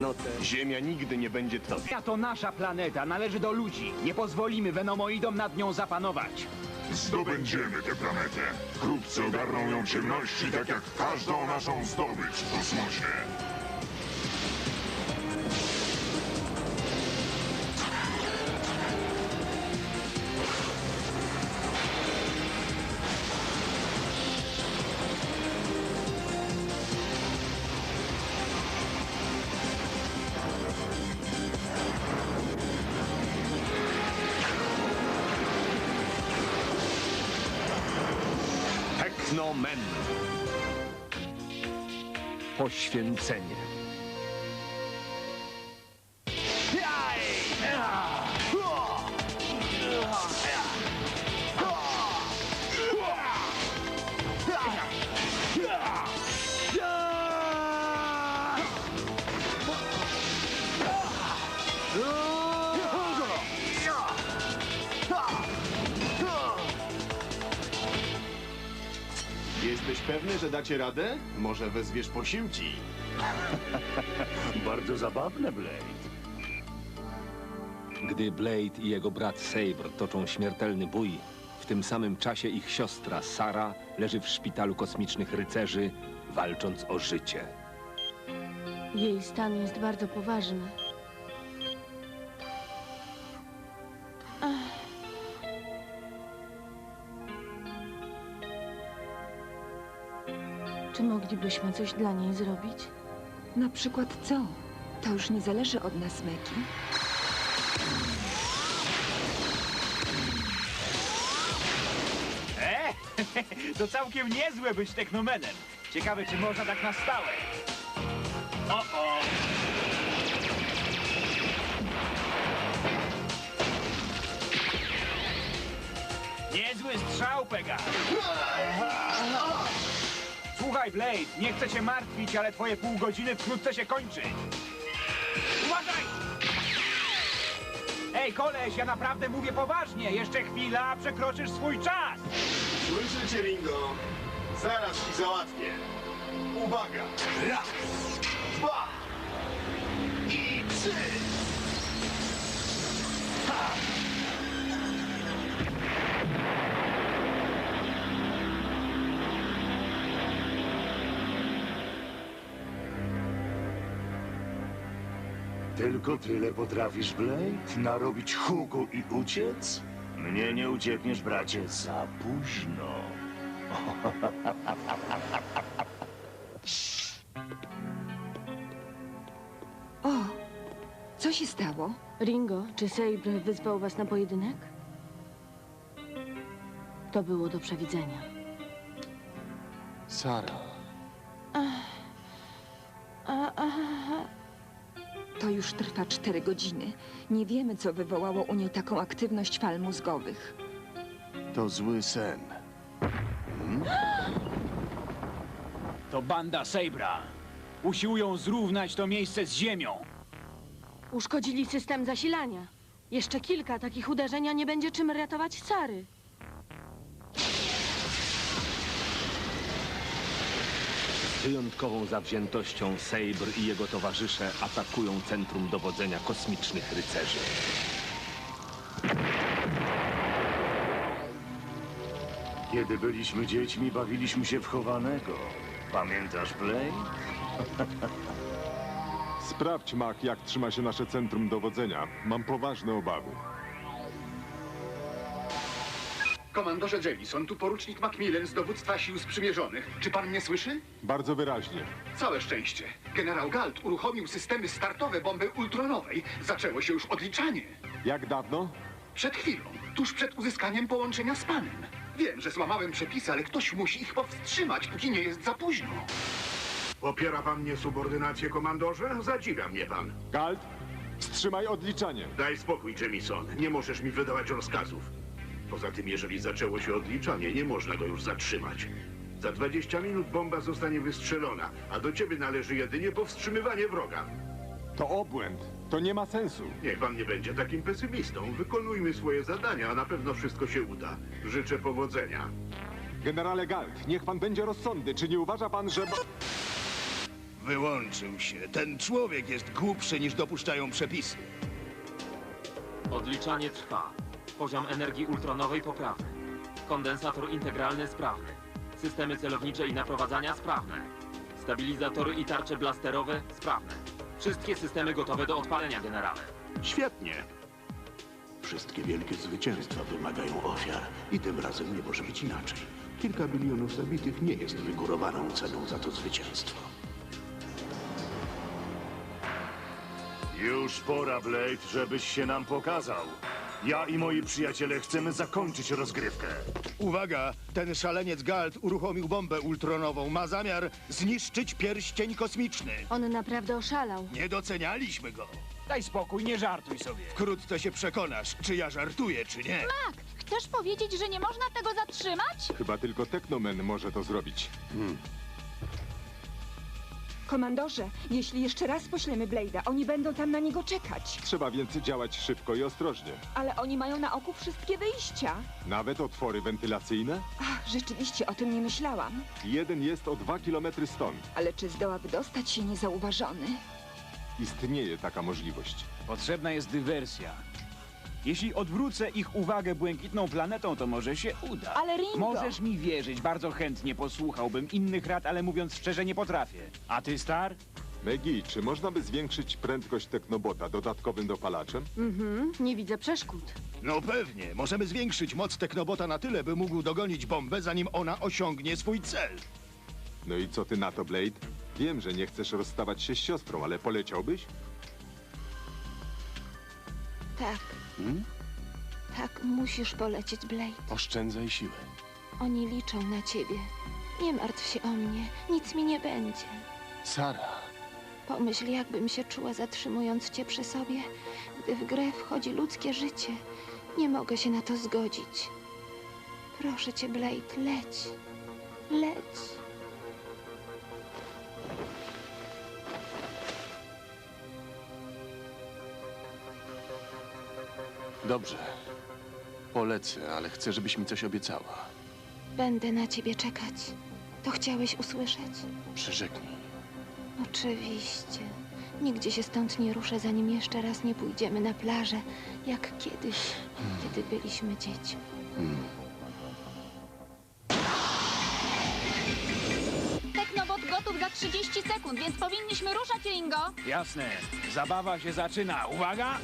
nocę. Ziemia nigdy nie będzie tobie. Ziemia to nasza planeta, należy do ludzi. Nie pozwolimy Venomoidom nad nią zapanować. Zdobędziemy tę planetę. Wkrótce ogarną ją ciemności, tak jak każdą naszą zdobycz w kosmosie. Technomen. Poświęcenie. Pewny, że dacie radę? Może wezwiesz posiłki? Bardzo zabawne, Blade. Gdy Blade i jego brat Saber toczą śmiertelny bój, w tym samym czasie ich siostra Sara leży w szpitalu kosmicznych rycerzy, walcząc o życie. Jej stan jest bardzo poważny. Moglibyśmy coś dla niej zrobić? Na przykład co? To już nie zależy od nas, Meki. E? To całkiem niezłe być technomenem. Ciekawe, czy można tak na stałe. O, o! Niezły strzał, Pegas. Słuchaj, Blade, nie chcę cię martwić, ale twoje pół godziny wkrótce się kończy. Uważaj! Ej, koleś, ja naprawdę mówię poważnie. Jeszcze chwila, a przekroczysz swój czas. Słyszycie, Ringo? Zaraz ci załatwię. Uwaga! Raz, dwa i trzy! Tylko tyle potrafisz, Blade? Narobić huku i uciec? Mnie nie uciekniesz, bracie, za późno. O, co się stało? Ringo, czy Sabre wyzwał was na pojedynek? To było do przewidzenia. Sara. Już trwa cztery godziny. Nie wiemy, co wywołało u niej taką aktywność fal mózgowych. To zły sen. To banda Sabra. Usiłują zrównać to miejsce z ziemią. Uszkodzili system zasilania. Jeszcze kilka takich uderzeń, a nie będzie czym ratować Sary. Z wyjątkową zawziętością Saber i jego towarzysze atakują centrum dowodzenia kosmicznych rycerzy. Kiedy byliśmy dziećmi, bawiliśmy się w chowanego. Pamiętasz, Blade? Sprawdź, Mac, jak trzyma się nasze centrum dowodzenia. Mam poważne obawy. Komandorze Jamison, tu porucznik Macmillan z dowództwa sił sprzymierzonych. Czy pan mnie słyszy? Bardzo wyraźnie. Całe szczęście. Generał Galt uruchomił systemy startowe bomby ultronowej. Zaczęło się już odliczanie. Jak dawno? Przed chwilą, tuż przed uzyskaniem połączenia z panem. Wiem, że złamałem przepisy, ale ktoś musi ich powstrzymać, póki nie jest za późno. Popiera pan niesubordynację, komandorze? Zadziwia mnie pan. Galt, wstrzymaj odliczanie. Daj spokój, Jamison. Nie możesz mi wydawać rozkazów. Poza tym, jeżeli zaczęło się odliczanie, nie można go już zatrzymać. Za 20 minut bomba zostanie wystrzelona, a do ciebie należy jedynie powstrzymywanie wroga. To obłęd. To nie ma sensu. Niech pan nie będzie takim pesymistą. Wykonujmy swoje zadania, a na pewno wszystko się uda. Życzę powodzenia. Generale Galt, niech pan będzie rozsądny. Czy nie uważa pan, że... wyłączył się. Ten człowiek jest głupszy niż dopuszczają przepisy. Odliczanie trwa. Poziom energii ultronowej poprawny. Kondensator integralny sprawny. Systemy celownicze i naprowadzania sprawne. Stabilizatory i tarcze blasterowe sprawne. Wszystkie systemy gotowe do odpalenia, generale. Świetnie. Wszystkie wielkie zwycięstwa wymagają ofiar i tym razem nie może być inaczej. Kilka bilionów zabitych nie jest wygórowaną ceną za to zwycięstwo. Już pora, Blade, żebyś się nam pokazał. Ja i moi przyjaciele chcemy zakończyć rozgrywkę. Uwaga! Ten szaleniec Galt uruchomił bombę ultronową. Ma zamiar zniszczyć pierścień kosmiczny. On naprawdę oszalał. Nie docenialiśmy go. Daj spokój, nie żartuj sobie. Wkrótce się przekonasz, czy ja żartuję, czy nie. Chcesz powiedzieć, że nie można tego zatrzymać? Chyba tylko Teknomen może to zrobić. Komandorze, jeśli jeszcze raz poślemy Blade'a, oni będą tam na niego czekać. Trzeba więc działać szybko i ostrożnie. Ale oni mają na oku wszystkie wyjścia. Nawet otwory wentylacyjne? Ach, rzeczywiście o tym nie myślałam. Jeden jest o dwa kilometry stąd. Ale czy zdoła wydostać się niezauważony? Istnieje taka możliwość. Potrzebna jest dywersja. Jeśli odwrócę ich uwagę błękitną planetą, to może się uda. Ale Ringo! Możesz mi wierzyć, bardzo chętnie posłuchałbym innych rad, ale mówiąc szczerze, nie potrafię. A ty, Star? Megi, czy można by zwiększyć prędkość Teknobota dodatkowym dopalaczem? Mhm, nie widzę przeszkód. No pewnie. Możemy zwiększyć moc Teknobota na tyle, by mógł dogonić bombę, zanim ona osiągnie swój cel. No i co ty na to, Blade? Wiem, że nie chcesz rozstawać się z siostrą, ale poleciałbyś? Tak. Tak, musisz polecieć, Blade. Oszczędzaj siły. Oni liczą na ciebie. Nie martw się o mnie, nic mi nie będzie. Sara. Pomyśl, jakbym się czuła zatrzymując cię przy sobie, gdy w grę wchodzi ludzkie życie. Nie mogę się na to zgodzić. Proszę cię, Blade, leć. Leć. Dobrze. Polecę, ale chcę, żebyś mi coś obiecała. Będę na ciebie czekać. To chciałeś usłyszeć? Przyrzeknij. Oczywiście. Nigdzie się stąd nie ruszę, zanim jeszcze raz nie pójdziemy na plażę, jak kiedyś, kiedy byliśmy dziećmi. Technobot gotów za 30 sekund, więc powinniśmy ruszać, Ringo. Jasne. Zabawa się zaczyna. Uwaga!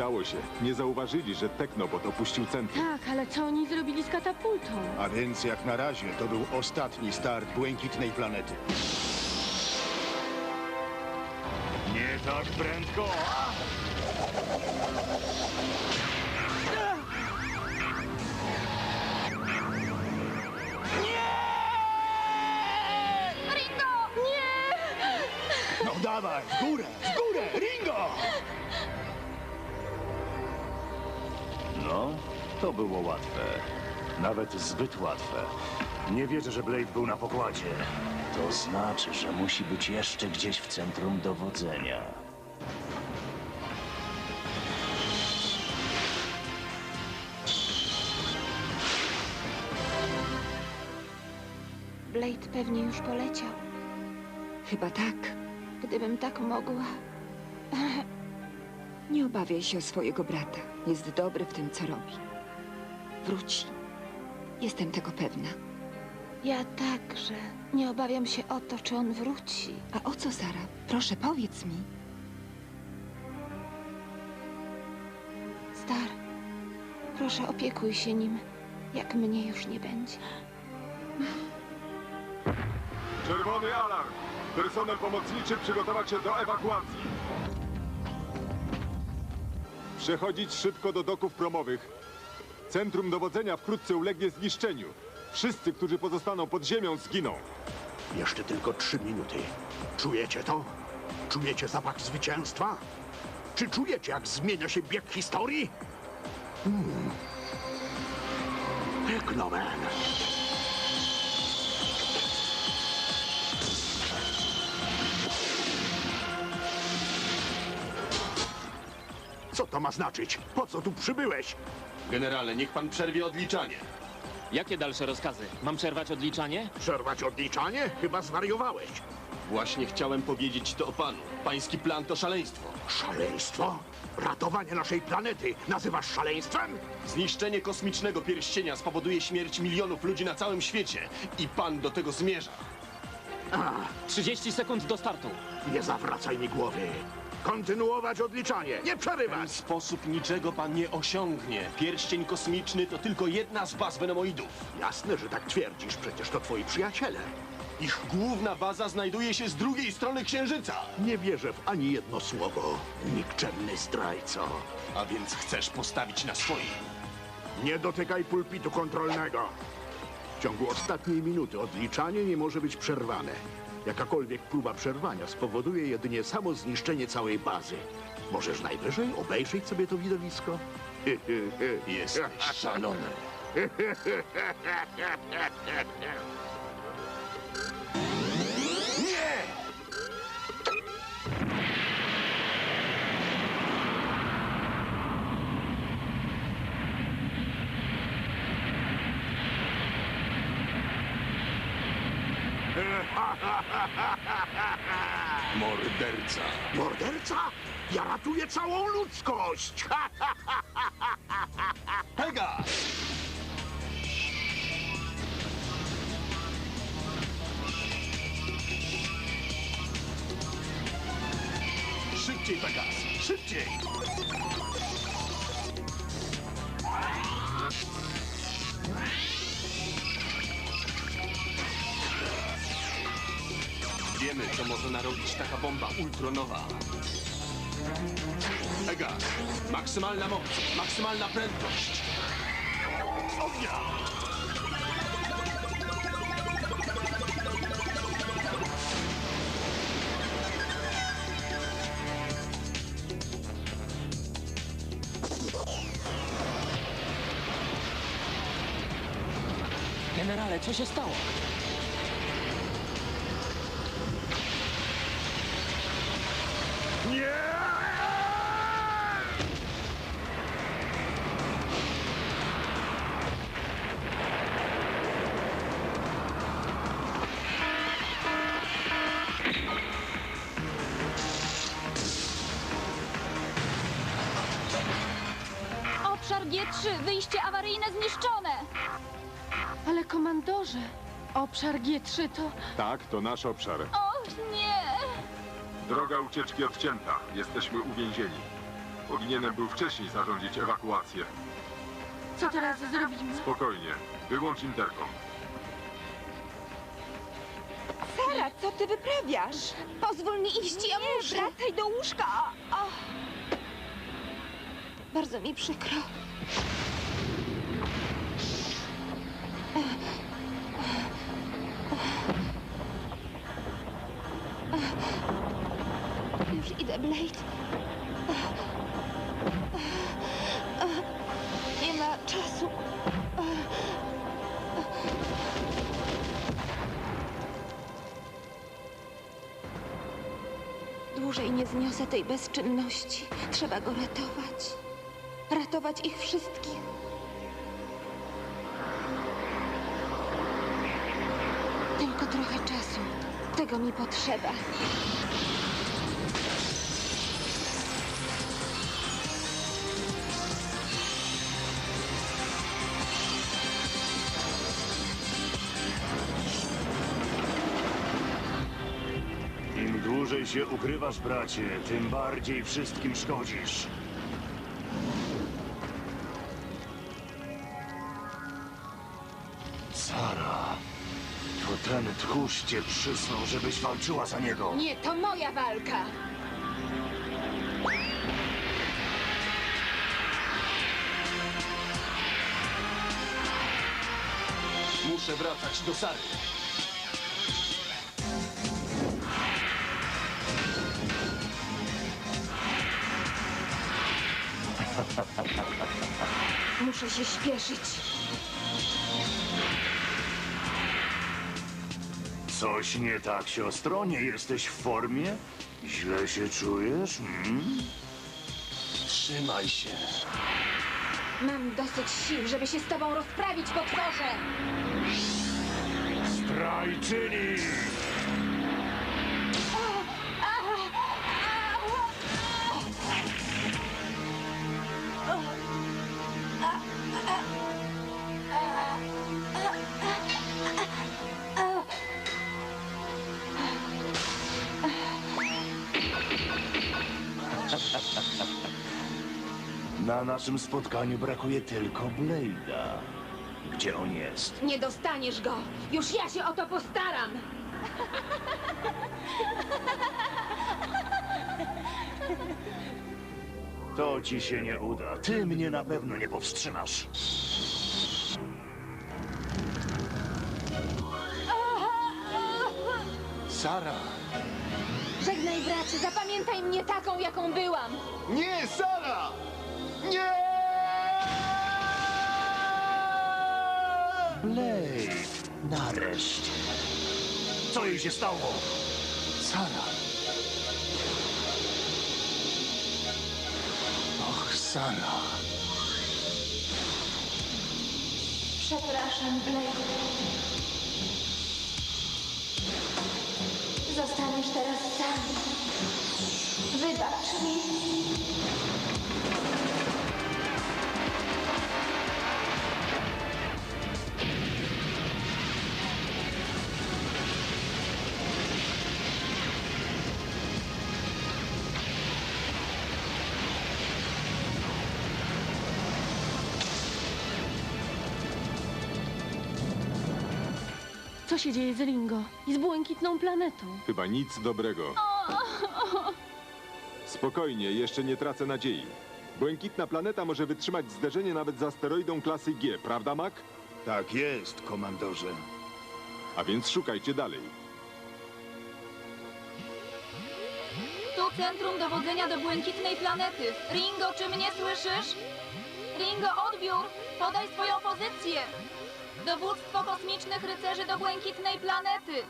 Udało się. Nie zauważyli, że Teknobot opuścił centrum. Tak, ale co oni zrobili z katapultą? A więc jak na razie to był ostatni start błękitnej planety. Nie tak prędko! Ringo! No dawaj, w górę, w górę, Ringo! No, to było łatwe. Nawet zbyt łatwe. Nie wierzę, że Blade był na pokładzie. To znaczy, że musi być jeszcze gdzieś w centrum dowodzenia. Blade pewnie już poleciał. Chyba tak. Gdybym tak mogła. Nie obawiaj się o swojego brata. Jest dobry w tym, co robi. Wróci. Jestem tego pewna. Ja także. Nie obawiam się o to, czy on wróci. A o co, Sara? Proszę, powiedz mi. Star, proszę opiekuj się nim, jak mnie już nie będzie. Czerwony alarm! Personel pomocniczy przygotować się do ewakuacji. Przechodzić szybko do doków promowych. Centrum dowodzenia wkrótce ulegnie zniszczeniu. Wszyscy, którzy pozostaną pod ziemią, zginą. Jeszcze tylko trzy minuty. Czujecie to? Czujecie zapach zwycięstwa? Czy czujecie, jak zmienia się bieg historii? Hmm. To ma znaczyć? Po co tu przybyłeś? Generale, niech pan przerwie odliczanie. Jakie dalsze rozkazy? Mam przerwać odliczanie? Przerwać odliczanie? Chyba zwariowałeś. Właśnie chciałem powiedzieć to o panu. Pański plan to szaleństwo. Szaleństwo? Ratowanie naszej planety nazywasz szaleństwem? Zniszczenie kosmicznego pierścienia spowoduje śmierć milionów ludzi na całym świecie. I pan do tego zmierza. 30 sekund do startu. Nie zawracaj mi głowy. Kontynuować odliczanie, nie W ten przerywać! sposób niczego pan nie osiągnie. Pierścień kosmiczny to tylko jedna z baz Venomoidów. Jasne, że tak twierdzisz, przecież to twoi przyjaciele. Ich główna baza znajduje się z drugiej strony Księżyca. Nie wierzę w ani jedno słowo, nikczemny zdrajco. A więc chcesz postawić na swoim. Nie dotykaj pulpitu kontrolnego. W ciągu ostatniej minuty odliczanie nie może być przerwane. Jakakolwiek próba przerwania spowoduje jedynie samo zniszczenie całej bazy. Możesz najwyżej obejrzeć sobie to widowisko? Jesteś szalony. Morderca. Morderca? Ja ratuję całą ludzkość! Pegas! Szybciej, Pegas! Szybciej! Wiemy, co może narobić taka bomba ultronowa. Pegas! Maksymalna moc! Maksymalna prędkość! Ognia! Generale, co się stało? G3, wyjście awaryjne zniszczone. Ale komandorze, obszar G3 to... Tak, to nasz obszar. O nie! Droga ucieczki odcięta. Jesteśmy uwięzieni. Powinienem był wcześniej zarządzić ewakuację. Co teraz zrobimy? Spokojnie. Wyłącz interkom. Sara, co ty wyprawiasz? Pozwól mi iść, ja muszę. Wracaj do łóżka! Bardzo mi przykro. Już idę, Blade. Nie ma czasu. Dłużej nie zniosę tej bezczynności. Trzeba go ratować. Ratować ich wszystkich. Tylko trochę czasu. Tego mi potrzeba. Im dłużej się ukrywasz, bracie, tym bardziej wszystkim szkodzisz. Tchórz cię przysnął, żebyś walczyła za niego. Nie, to moja walka! Muszę wracać do Sary. Muszę się śpieszyć. Coś nie tak, siostro? Nie jesteś w formie? Źle się czujesz? Hmm? Trzymaj się. Mam dosyć sił, żeby się z tobą rozprawić, potworze! Zdrajczyni! Na naszym spotkaniu brakuje tylko Blade'a. Gdzie on jest? Nie dostaniesz go! Już ja się o to postaram! To ci się nie uda. Ty mnie na pewno nie powstrzymasz. Sara! Żegnaj, bracie, zapamiętaj mnie taką, jaką byłam! Nie, Sara! Nie! Blade! Nareszcie. Co jej się stało? Sara! Och, Sara! Przepraszam, Blake. Zostaniesz teraz sam. Wybacz mi. Co się dzieje z Ringo i z błękitną planetą? Chyba nic dobrego. Spokojnie, jeszcze nie tracę nadziei. Błękitna planeta może wytrzymać zderzenie nawet z asteroidą klasy G, prawda, Mac? Tak jest, komandorze. A więc szukajcie dalej. Tu centrum dowodzenia do błękitnej planety. Ringo, czy mnie słyszysz? Ringo, odbiór! Podaj swoją pozycję! Dowództwo kosmicznych rycerzy do błękitnej planety!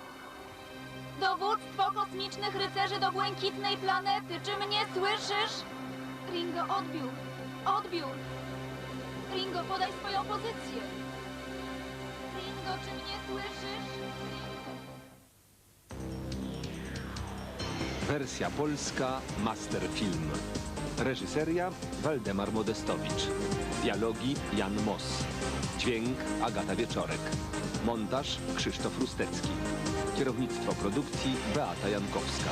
Dowództwo kosmicznych rycerzy do błękitnej planety! Czy mnie słyszysz? Ringo, odbiór! Odbiór! Ringo, podaj swoją pozycję! Ringo, czy mnie słyszysz? Wersja polska Masterfilm. Reżyseria Waldemar Modestowicz. Dialogi Jan Mos. Dźwięk Agata Wieczorek. Montaż Krzysztof Rustecki. Kierownictwo produkcji Beata Jankowska.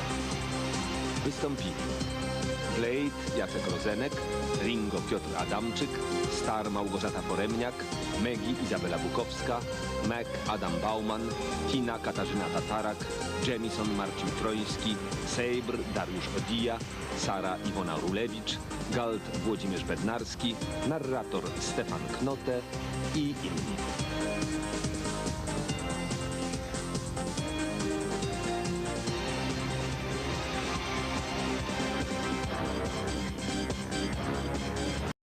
Wystąpili Blade Jacek Rozenek, Ringo Piotr Adamczyk, Star Małgorzata Poremniak, Megi Izabela Bukowska, Mac Adam Bauman, Tina Katarzyna Tatarak, Jemison Marcin Troński, Sejbr Dariusz Odija, Sara Iwona Rulewicz, Galt Włodzimierz Bednarski, narrator Stefan Knote i inni.